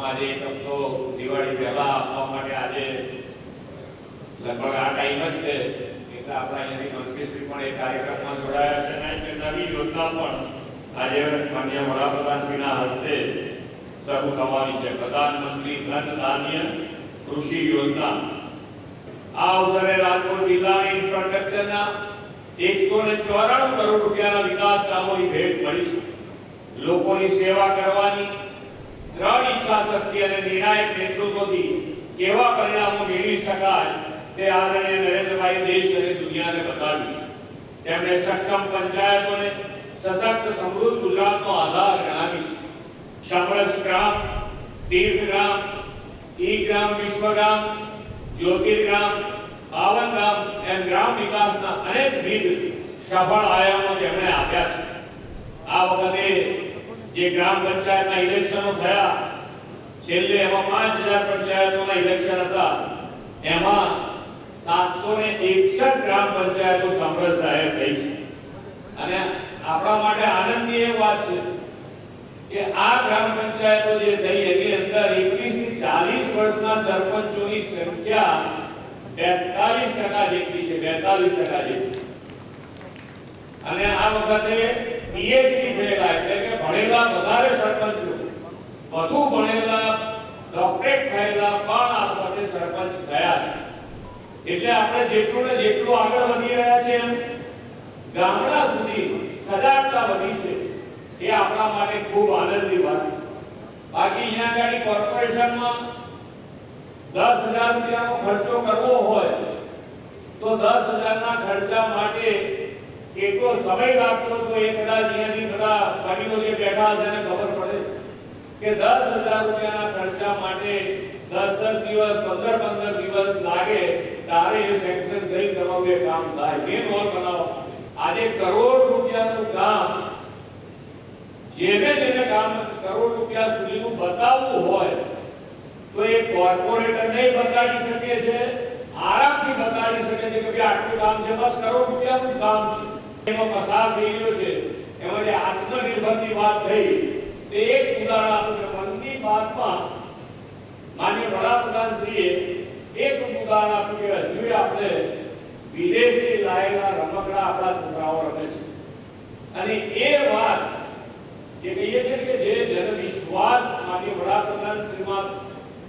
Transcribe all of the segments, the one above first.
એનો આજે એક હપ્તો દિવાળી પહેલા આપવા માટે આજે લગભગ આ ટાઈમ જ છે. એટલે આપણા અહીંયાથી મંત્રીશ્રી પણ એ કાર્યક્રમમાં જોડાયા છે અને એક નવી યોજના પણ આજે માન્ય વડાપ્રધાનશ્રીના હસ્તે શરૂ થવાની છે. પ્રધાનમંત્રી ધન ધાન્ય કૃષિ યોજના. આ અવસરે રાજકોટ જિલ્લાની ઇન્ફ્રાસ્ટ્રક્ચરના એકસો ને ચોરાણું કરોડ રૂપિયાના વિકાસ કામોની ભેટ મળી છે. લોકોની સેવા કરવાની દ્રઢ ઈચ્છા શક્તિ અને નિર્ણાયક નેતૃત્વથી કેવા પરિણામો મેળવી શકાય તે આદરણીય નરેન્દ્રભાઈ દેશ અને દુનિયાને બતાવ્યું છે. તેમણે સક્ષમ પંચાયતોને સશક્ત સમૃદ્ધ ગુજરાતનો આધાર ગણાવી છે. સમરસ ગ્રામ, તીર્થ ગ્રામ, ઈ ગ્રામ વિશ્વગ્રામ જ્યોતિર્ગ્રામ પાવન ગ્રામ એમ ગ્રામ વિકાસના અનેકવિધ સફળ આયામો તેમણે આપ્યા છે. આ વખતે જે ગ્રામ પંચાયતના ઇલેક્શનો થયા, છેલ્લે એમાં પાંચ હજાર પંચાયતોના ઇલેક્શન હતા. એમાં સાતસો ને એકસઠ ગ્રામ પંચાયતો સમરસ જાહેર થઈ છે. અને આપણા માટે આનંદની એ વાત છે કે આ ગ્રામ પંચાયતો જે થઈ એની અંદર એકવીસથી ચાલીસ વર્ષના સરપંચોની સંખ્યા બેતાલીસ ટકા જેટલી છે, બેતાલીસ ટકા જેટલી. અને આ વખતે પીએચડી થયેલા એટલે કે ભણેલા વધારે સરપંચો વધુ ભણેલા ડોક્ટરેટ થયેલા પણ આ વખતે સરપંચ થયા છે. એટલે આપણે જેટલું ને જેટલું આગળ વધી રહ્યા છે ગામડા સુધી સજાગતા વધી છે. એ આપણા માટે ખૂબ આનંદની વાત છે. બાકી અહીંયા આગળ કોર્પોરેશનમાં દસ હજાર રૂપિયાનો ખર્ચો કરવો હોય, તો દસ હજારના ખર્ચા માટે કેટલો સમય લાગતો તો એ કદાચ અહીંયાથી બધા વડીલો જે બેઠા છે એને ખબર પડે કે દસ હજાર રૂપિયાના ખર્ચા માટે દસ દસ દિવસ પંદર પંદર દિવસ લાગે ત્યારે એ સેન્કશન થઈ તમારું એ કામ થાય. મેન હોલ બનાવો, આજે કરોડ રૂપિયાનું કામ, જેને જેને કામ કરોડ રૂપિયા સુધીનું બતાવવું હોય, તો એ કોર્પોરેટર નહીં બતાડી શકે છે, આરામથી બતાડી શકે છે કે ભાઈ આટલું કામ છે, બસ કરોડ રૂપિયાનું જ કામ છે. એમાં પસાર થઈ ગયો છે. એમાં જે આત્મનિર્ભરની વાત થઈ, તે એક ઉદાહરણ આપું કે મનની વાતમાં માનનીય વડાપ્રધાન શ્રીએ એક ઉદાહરણ આપ્યું કે હજુ આપણે વિદેશી લાયેલા રમકડા આપણા છોકરાઓ રમે છે. અને એ વાત જે કહીએ છીએ કે જે જનવિશ્વાસ માની વડાપ્રધાન શ્રીમાં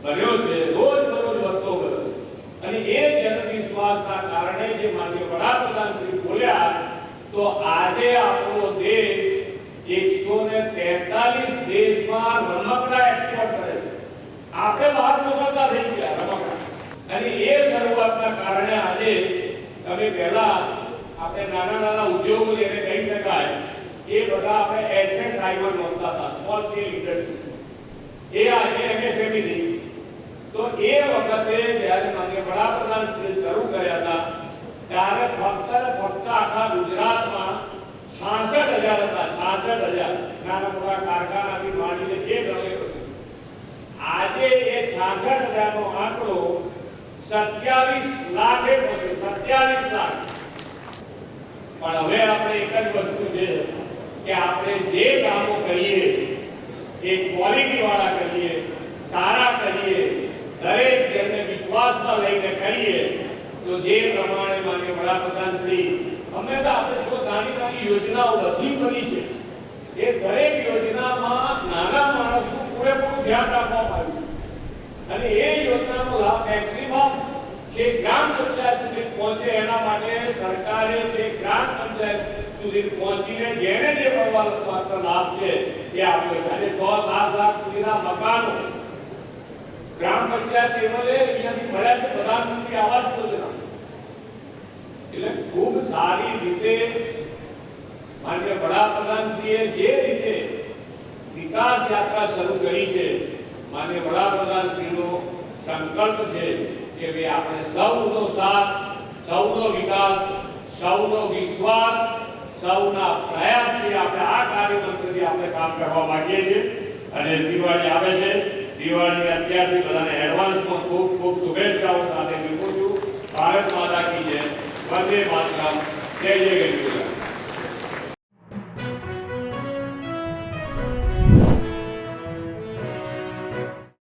બન્યો છે, રોજ રોજ વધતો ગયો અને એ જનવિશ્વાસના કારણે જે માન્ય વડાપ્રધાન તો આજે આપણો દેશ 143 દેશમાં રમકડા એક્સપોર્ટ કરે છે. આપણે બહાર મોકલતા થઈ ગયા રમકડા. અને એ શરૂઆતના કારણે આજે તમે પહેલા આપણે નાના નાના ઉદ્યોગો જેને કહી શકાય, એ બધા આપણે એસએસઆઈ માં નોંધતા હતા સ્મોલ સ્કેલ ઇન્ડસ્ટ્રી એ આજે એમએસએમઈ થઈ તો એ વખતે જ્યારે માન્ય વડાપ્રધાન શ્રી શરૂ કર્યા હતા, ત્યારે ફક્ત હતા 66000 નાના મોટા કારખાનાથી માંડીને જે ગમે આજે એ 66000 નો આંકડો 27 લાખે પહોંચ્યો. 27 લાખ. પણ હવે આપણે એક જ વસ્તુ છે કે આપણે જે કામો કરીએ, એ ક્વોલિટી વાળા કરીએ, સારા કરીએ, દરેક જેમને વિશ્વાસમાં લઈને કરીએ, તો જે પ્રમાણે માન્ય વડાપ્રધાન શ્રી હંમેશા આપણે જો નાની નાની યોજનાઓ બધી કરી છે એ દરેક યોજનામાં નાના માણસનું પૂરેપૂરું ધ્યાન રાખવામાં આવ્યું અને એ યોજનાનો લાભ મેક્સિમમ જે ગ્રામ પંચાયત સુધી પહોંચે એના માટે સરકારે જે ગ્રામ પંચાયત સુધી પહોંચીને જેને જે મળવા પાત્ર લાભ છે એ આપ્યો છે. અને છ સાત લાખ સુધીના મકાનો ગ્રામ પંચાયત લેવલે અહીંયાથી મળ્યા છે. પ્રધાનમંત્રી આવાસ યોજના. એટલે ખૂબ સારી રીતે માન્ય વડાપ્રધાનશ્રીએ જે રીતે વિકાસ યાત્રા શરૂ કરી છે, માન્ય વડાપ્રધાનશ્રીનો સંકલ્પ છે કે ભાઈ આપણે સૌનો સાથ, સૌનો વિકાસ, સૌનો વિશ્વાસ, સૌના પ્રયાસથી આપણે આ કાર્યમંત્રથી આપણે કામ કરવા માંગીએ છીએ. અને દિવાળી આવે છે. દિવાળી અત્યારથી બધાને એડવાન્સમાં ખૂબ ખૂબ શુભેચ્છાઓ સાથે મૂકું છું. ભારત માતા કી જય. વંદે માતરમ. જય જય ગણેશ